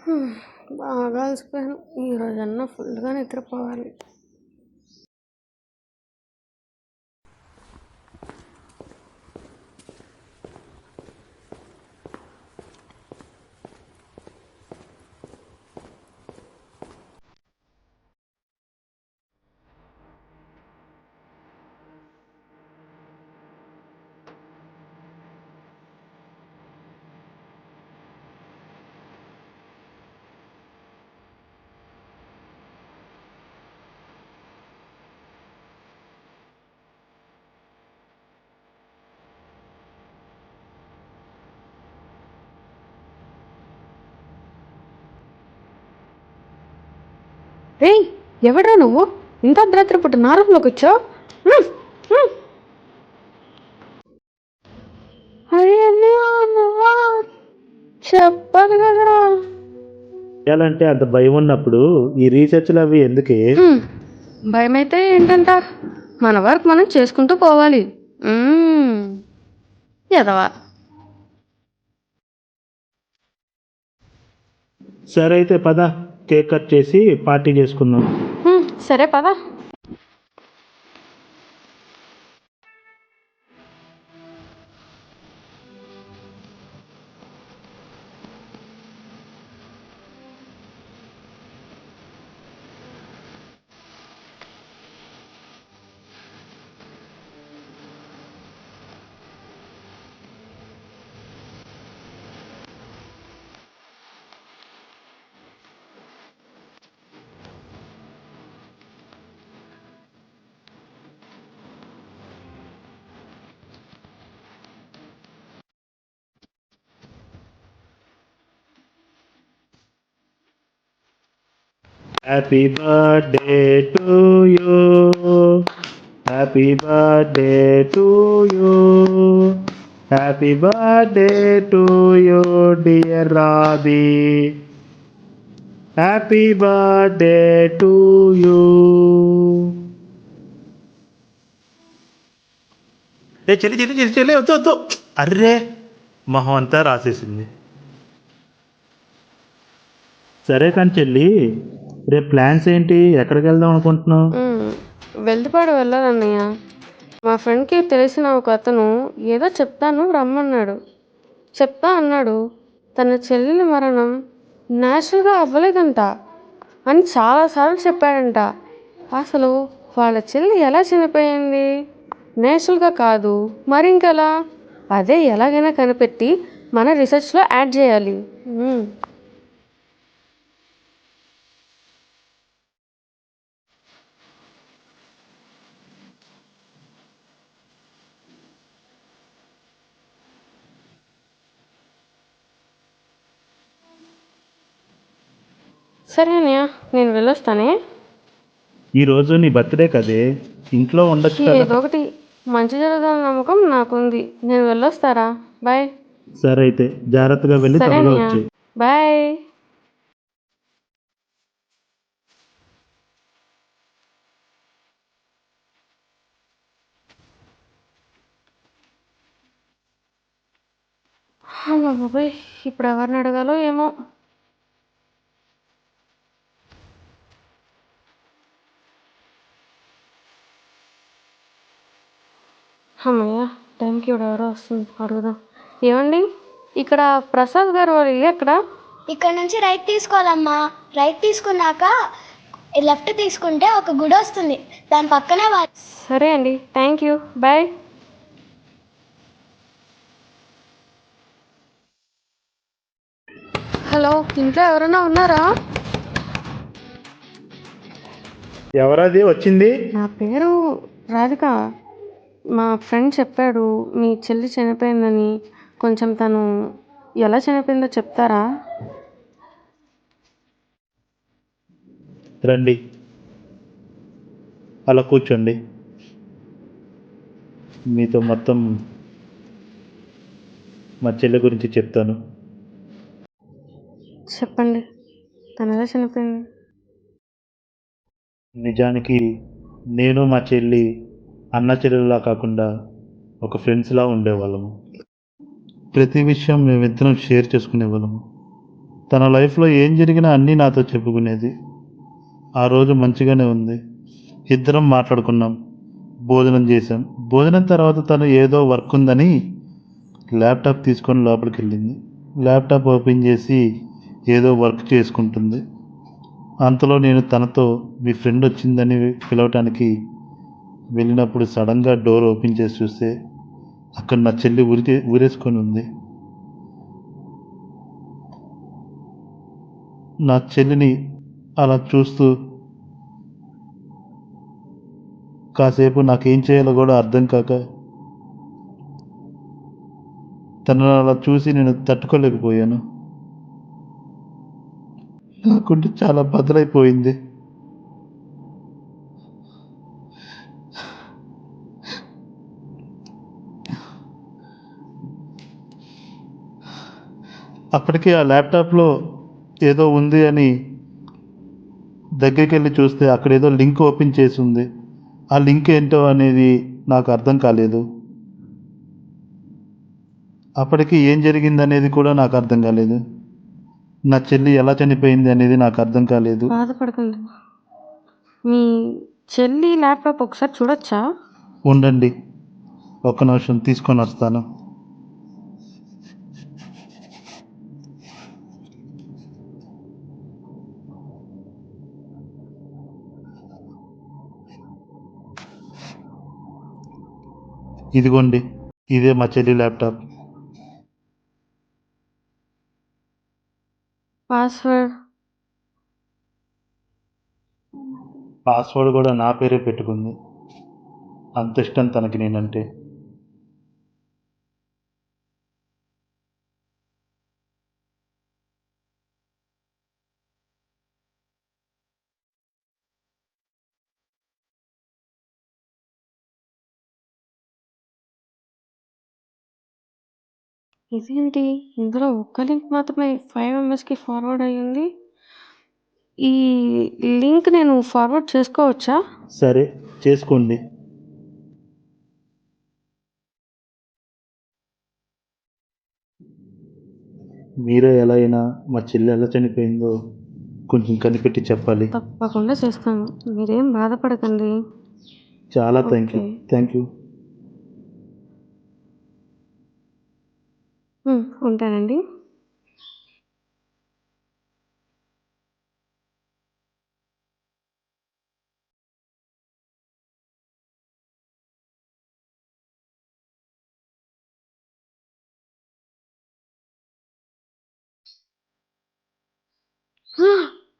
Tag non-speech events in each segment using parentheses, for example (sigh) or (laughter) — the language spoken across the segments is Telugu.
(sighs) బాగా అలసిపోయాను. ఈరోజన్నా ఫుల్గా నిద్రపోవాలి. రేయ్ ఎవడ్రా నువ్వు? ఇంత అర్ధరాత్రి పుట్ట నారంలోకి వచ్చావు అయ్యో నువ్వా చెప్పాలి కదరా. చేయాలంటే అంత భయం ఉన్నప్పుడు ఈ రీసెర్చ్లు అవి ఎందుకే. భయం అయితే ఏంటంట? మన వర్క్ మనం చేసుకుంటూ పోవాలి. ఎదవా. సరే అయితే పద. కేక్ కట్ చేసి పార్టీ చేసుకుందాం. సరే పదా. Happy birthday to you happy birthday to you happy birthday to you dear Robby happy birthday to you ఏ చెల్లి చెల్లి చెల్లి చెల్లి వద్దు వద్దు అర్రే మొహం అంతా రాసేసింది సరే కానీ చెల్లి రేపు ప్లాన్స్ ఏంటి? ఎక్కడికి వెళ్దాం అనుకుంటున్నావు. వెళ్తుపాడు వెళ్ళాలన్నయ్య. మా ఫ్రెండ్కి తెలిసిన ఒక అతను ఏదో చెప్తాను రమ్మన్నాడు. చెప్తా అన్నాడు తన చెల్లెలి మరణం న్యాచురల్గా అవ్వలేదంట అని చాలాసార్లు చెప్పాడంట. అసలు వాళ్ళ చెల్లి ఎలా చనిపోయింది? నేచురల్గా కాదు మరి ఇంకెలా? అదే ఎలాగైనా కనిపెట్టి మన రీసెర్చ్లో యాడ్ చేయాలి. సరే అన్నయ్య నేను వెళ్ళొస్తానే. ఈరోజు నీ బర్త్డే కదే. ఇంట్లో ఉండొచ్చు ఏదో కదా. ఒకటి. మంచి జరుగుతుందన్న నమ్మకం నాకుంది. నేను వెళ్ళొస్తారా? బాయ్. సరే అయితే జాగ్రత్తగా వెళ్ళి సరే త్వరగా అన్నయ్య. వచ్చాయి. బాయ్. అమ్మ బాబాయ్ ఇప్పుడు ఎవరిని అడగాలో ఏమో. ఇప్పుడు ఎవరో వస్తుంది అడుగుదాం. ఏమండి? ఇక్కడ ప్రసాద్ గారు వాళ్ళ ఇల్లు ఎక్కడ? ఇక్కడ నుంచి రైట్ తీసుకోవాలమ్మా. రైట్ తీసుకున్నాక లెఫ్ట్ తీసుకుంటే ఒక గుడి వస్తుంది. దాని పక్కనే వా- సరే అండి. థ్యాంక్ యూ బాయ్ హలో ఇంట్లో ఎవరైనా ఉన్నారా? ఎవరది? వచ్చింది? నా పేరు రాధిక. మా ఫ్రెండ్ చెప్పాడు మీ చెల్లి చనిపోయిందని కొంచెం తను ఎలా చనిపోయిందో చెప్తారా? రండి. అలా కూర్చోండి. మీతో మొత్తం మా చెల్లె గురించి చెప్తాను. చెప్పండి. తను ఎలా చనిపోయింది? నిజానికి నేను మా చెల్లి అన్న చెల్లెలా కాకుండా ఒక ఫ్రెండ్స్లా ఉండేవాళ్ళము. ప్రతి విషయం మేమిద్దరం షేర్ చేసుకునేవాళ్ళము. తన లైఫ్లో ఏం జరిగినా అన్నీ నాతో చెప్పుకునేది. ఆ రోజు మంచిగానే ఉంది. ఇద్దరం మాట్లాడుకున్నాం. భోజనం చేశాం. భోజనం తర్వాత తను ఏదో వర్క్ ఉందని ల్యాప్టాప్ తీసుకొని లోపలికి వెళ్ళింది. ల్యాప్టాప్ ఓపెన్ చేసి ఏదో వర్క్ చేసుకుంటుంది. అంతలో నేను తనతో మీ ఫ్రెండ్ వచ్చిందని పిలవటానికి వెళ్ళినప్పుడు సడన్గా డోర్ ఓపెన్ చేసి చూస్తే అక్కడ నా చెల్లి ఉరికి ఊరేసుకొని ఉంది. నా చెల్లిని అలా చూస్తూ కాసేపు నాకేం చేయాలో కూడా అర్థం కాక తనను అలా చూసి నేను తట్టుకోలేకపోయాను. నాకుంటే చాలా బదులైపోయింది అప్పటికే ఆ ల్యాప్టాప్లో ఏదో ఉంది అని దగ్గరికి వెళ్ళి చూస్తే అక్కడ ఏదో లింక్ ఓపెన్ చేసి ఉంది. ఆ లింక్ ఏంటో అనేది నాకు అర్థం కాలేదు. అప్పటికి ఏం జరిగింది అనేది కూడా నాకు అర్థం కాలేదు. నా చెల్లి ఎలా చనిపోయింది అనేది నాకు అర్థం కాలేదు. బాధపడకండి. మీ చెల్లి ల్యాప్టాప్ ఒకసారి చూడొచ్చా? ఉండండి. ఒక్క నిమిషం తీసుకొని వస్తాను. ఇదిగోండి ఇదే మా చెల్లి ల్యాప్టాప్. పాస్వర్డ్. పాస్వర్డ్ కూడా నా పేరే పెట్టుకుంది. అంత ఇష్టం తనకి నేనంటే. ఇదేంటి? ఇందులో ఒక్క లింక్ మాత్రమే ఫైవ్ మెంబర్స్కి ఫార్వర్డ్ అయ్యింది. ఈ లింక్ నేను ఫార్వర్డ్ చేసుకోవచ్చా? సరే చేసుకోండి. మీరే ఎలా అయినా మా చెల్లి ఎలా చనిపోయిందో కొంచెం కనిపెట్టి చెప్పాలి. తప్పకుండా చేస్తాను. మీరేం బాధపడకండి. చాలా థ్యాంక్ యూ. థ్యాంక్ యూ ఉంటానండి.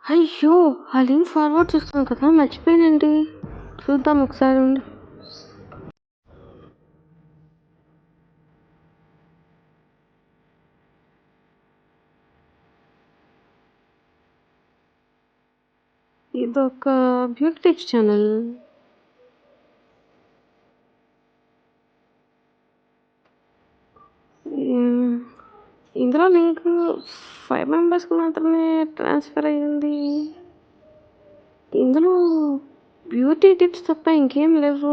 అయ్యో! ఆ లింక్ ఫార్వర్డ్ చేస్తాను కదా మర్చిపోయానండి. చూద్దాం ఒకసారి ఇదొక బ్యూటీ ఛానల్. ఇందులో లింక్ ఫైవ్ మెంబర్స్కి మాత్రమే ట్రాన్స్ఫర్ అయ్యింది. ఇందులో బ్యూటీ టిప్స్ తప్ప ఇంకేం లేవు.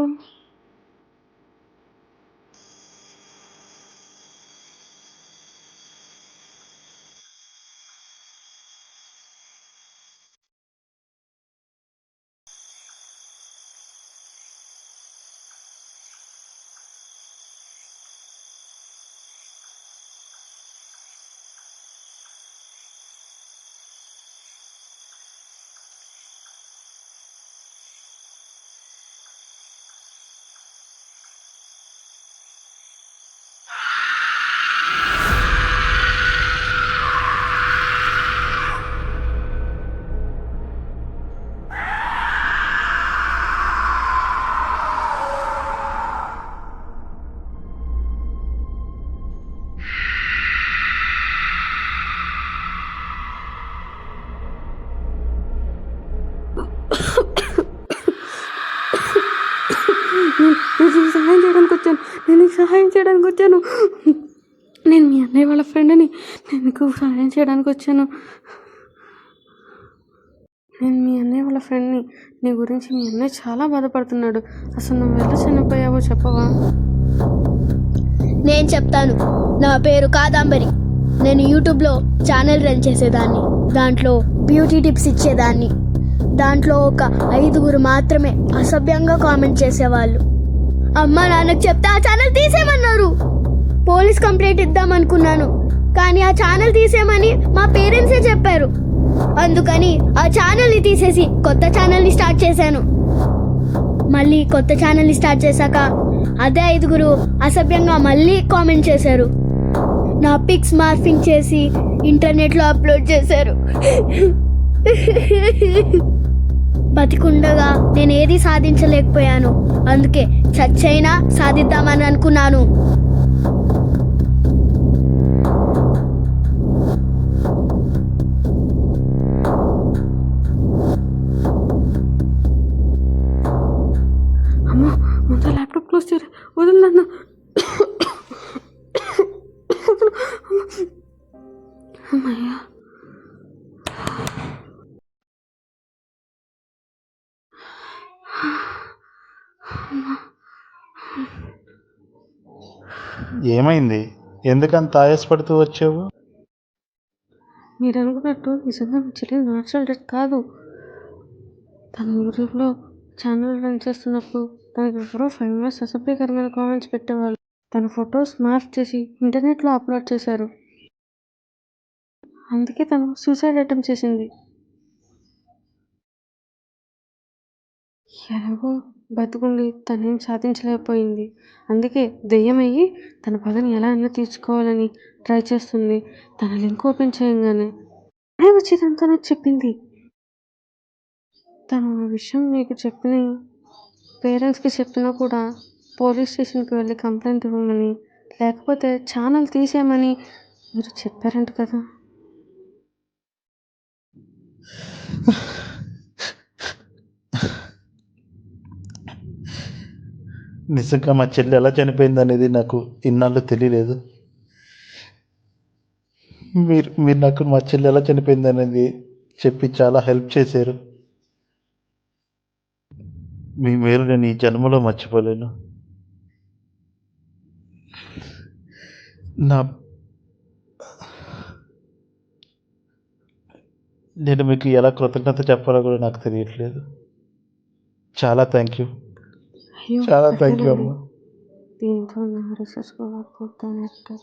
నేను నీకు సహాయం చేయడానికి వచ్చాను. నేను నీకు సహాయం చేయడానికి వచ్చాను. నేను మీ అన్నయ్య వాళ్ళ ఫ్రెండ్ని నేను నీకు సహాయం చేయడానికి వచ్చాను. నేను మీ అన్నయ్య వాళ్ళ ఫ్రెండ్ని నీ. గురించి మీ అన్నయ్య చాలా బాధపడుతున్నాడు. అసలు నువ్వు ఎలా చనిపోయావో చెప్పవా? నేను చెప్తాను. నా పేరు కాదంబరి. నేను యూట్యూబ్లో ఛానల్ రన్ చేసేదాన్ని. దాంట్లో బ్యూటీ టిప్స్ ఇచ్చేదాన్ని. దాంట్లో ఒక ఐదుగురు మాత్రమే అసభ్యంగా కామెంట్ చేసేవాళ్ళు. అమ్మ నాన్నకు చెప్తే ఆ ఛానల్ తీసేయమన్నారు. పోలీస్ కంప్లైంట్ ఇద్దాం అనుకున్నాను కానీ ఆ ఛానల్ తీసేయమని మా పేరెంట్సే చెప్పారు. అందుకని ఆ ఛానల్ని తీసేసి కొత్త ఛానల్ని స్టార్ట్ చేశాను. మళ్ళీ కొత్త ఛానల్ని స్టార్ట్ చేశాక అదే ఐదుగురు అసభ్యంగా మళ్ళీ కామెంట్ చేశారు. నా పిక్స్ మార్ఫింగ్ చేసి ఇంటర్నెట్లో అప్లోడ్ చేశారు. (laughs) బతికుండగా నేను ఏది సాధించలేకపోయాను. అందుకే చచ్చైనా సాధిద్దామని అనుకున్నాను. అమ్మో ముందు ల్యాప్టాప్ క్లోజ్ చేయరు వదిలి ఏమైంది? ఎందుకంత ఆయాసపడుతూ వచ్చావు? మీరు అనుకున్నట్టు నిజంగా మీ చెల్లి న్యాచురల్ డెత్ కాదు. తన యూట్యూబ్లో ఛానల్ రన్ చేస్తున్నప్పుడు తనకి ఎవరో ఫైవ్ మినిట్స్ అసభ్యకరమైన కామెంట్స్ పెట్టేవాళ్ళు. తన ఫొటోస్ మార్క్ చేసి ఇంటర్నెట్లో అప్లోడ్ చేశారు. అందుకే తను సూసైడ్ అటెంప్ట్ చేసింది. ఎలాగో బతుకుండి తనేం సాధించలేకపోయింది. అందుకే దెయ్యమయ్యి తన పగని ఎలా అయినా తీర్చుకోవాలని ట్రై చేస్తుంది. తన లింక్ ఓపెన్ చేయంగానే అదే వచ్చి నాకు చెప్పింది. తను ఆ విషయం మీకు చెప్పిన పేరెంట్స్కి చెప్పినా కూడా పోలీస్ స్టేషన్కి వెళ్ళి కంప్లైంట్ ఇవ్వమని లేకపోతే ఛానల్ తీసేయమని మీరు చెప్పారంట కదా. నిజంగా మా చెల్లి ఎలా చనిపోయింది అనేది నాకు ఇన్నాళ్ళు తెలియలేదు. మీరు మీరు నాకు మా చెల్లి ఎలా చనిపోయింది అనేది చెప్పి చాలా హెల్ప్ చేశారు. మీ మేలు నేను ఈ జన్మలో మర్చిపోలేను. నా నేను మీకు ఎలా కృతజ్ఞత చెప్పాలో కూడా నాకు తెలియట్లేదు. చాలా థ్యాంక్ యూ అయ్యో చాలా థ్యాంక్ యూ పర్వాలేదు. అమ్మా దీంతో నా రీసెర్చ్ కూడా పూర్తయినట్టు